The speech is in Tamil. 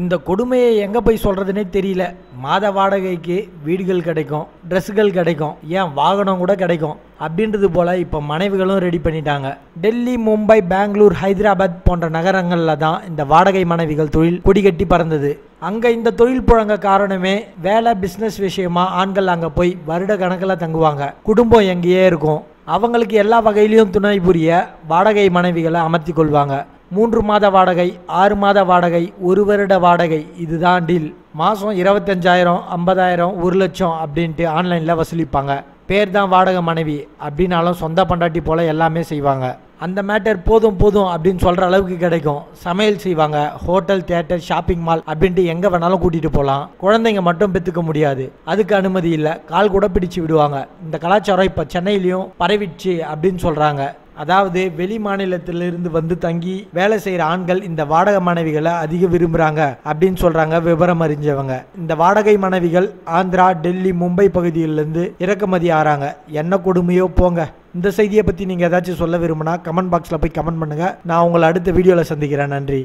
இந்த கொடுமையை எங்கே போய் சொல்கிறதுனே தெரியல. மாத வாடகைக்கு வீடுகள் கிடைக்கும் ட்ரெஸ்ஸுகள் கிடைக்கும் ஏன் வாகனம் கூட கிடைக்கும் அப்படின்றது போல் இப்போ மனைவிகளும் ரெடி பண்ணிட்டாங்க. டெல்லி மும்பை பெங்களூர் ஹைதராபாத் போன்ற நகரங்களில் தான் இந்த வாடகை மனைவிகள் தொழில் கொடிகட்டி பறந்தது. அங்கே இந்த தொழில் புழங்க காரணமே வேலை பிஸ்னஸ் விஷயமா ஆண்கள் அங்கே போய் வருட கணக்கில் தங்குவாங்க. குடும்பம் எங்கேயே இருக்கும். அவங்களுக்கு எல்லா வகையிலையும் துணை புரிய வாடகை மனைவிகளை அமர்த்தி கொள்வாங்க. மூன்று மாத வாடகை ஆறு மாத வாடகை ஒரு வருட வாடகை. இதுதான் டீல் மாதம் இருபத்தஞ்சாயிரம் ஐம்பதாயிரம் ஒரு லட்சம் அப்படின்ட்டு ஆன்லைனில் வசூலிப்பாங்க. பேர் தான் வாடகை மனைவி அப்படின்னாலும் சொந்த பண்டாட்டி போல் எல்லாமே செய்வாங்க. அந்த மேட்டர் போதும் போதும் அப்படின்னு சொல்கிற அளவுக்கு கிடைக்கும். சமையல் செய்வாங்க ஹோட்டல் தியேட்டர் ஷாப்பிங் மால் அப்படின்ட்டு எங்கே வேணாலும் கூட்டிகிட்டு போகலாம் குழந்தைங்க மட்டும் பெற்றுக்க முடியாது. அதுக்கு அனுமதி இல்லை. கால் கூட பிடிச்சு விடுவாங்க. இந்த கலாச்சாரம் இப்போ சென்னையிலையும் பரவிடுச்சு அப்படின்னு சொல்கிறாங்க அதாவது வெளி மாநிலத்திலிருந்து வந்து தங்கி வேலை செய்கிற ஆண்கள் இந்த வாடகை மனைவிகளை அதிக விரும்புகிறாங்க அப்படின்னு சொல்கிறாங்க விவரம் அறிஞ்சவங்க. இந்த வாடகை மனைவிகள் ஆந்திரா டெல்லி மும்பை பகுதியிலிருந்து இறக்குமதி ஆறாங்க. என்ன கொடுமையோ போங்க. இந்த செய்தியை பற்றி நீங்கள் ஏதாச்சும் சொல்ல விரும்பினா கமெண்ட் பாக்ஸில் போய் கமெண்ட் பண்ணுங்கள் நான் உங்களை அடுத்த வீடியோவில் சந்திக்கிறேன். நன்றி.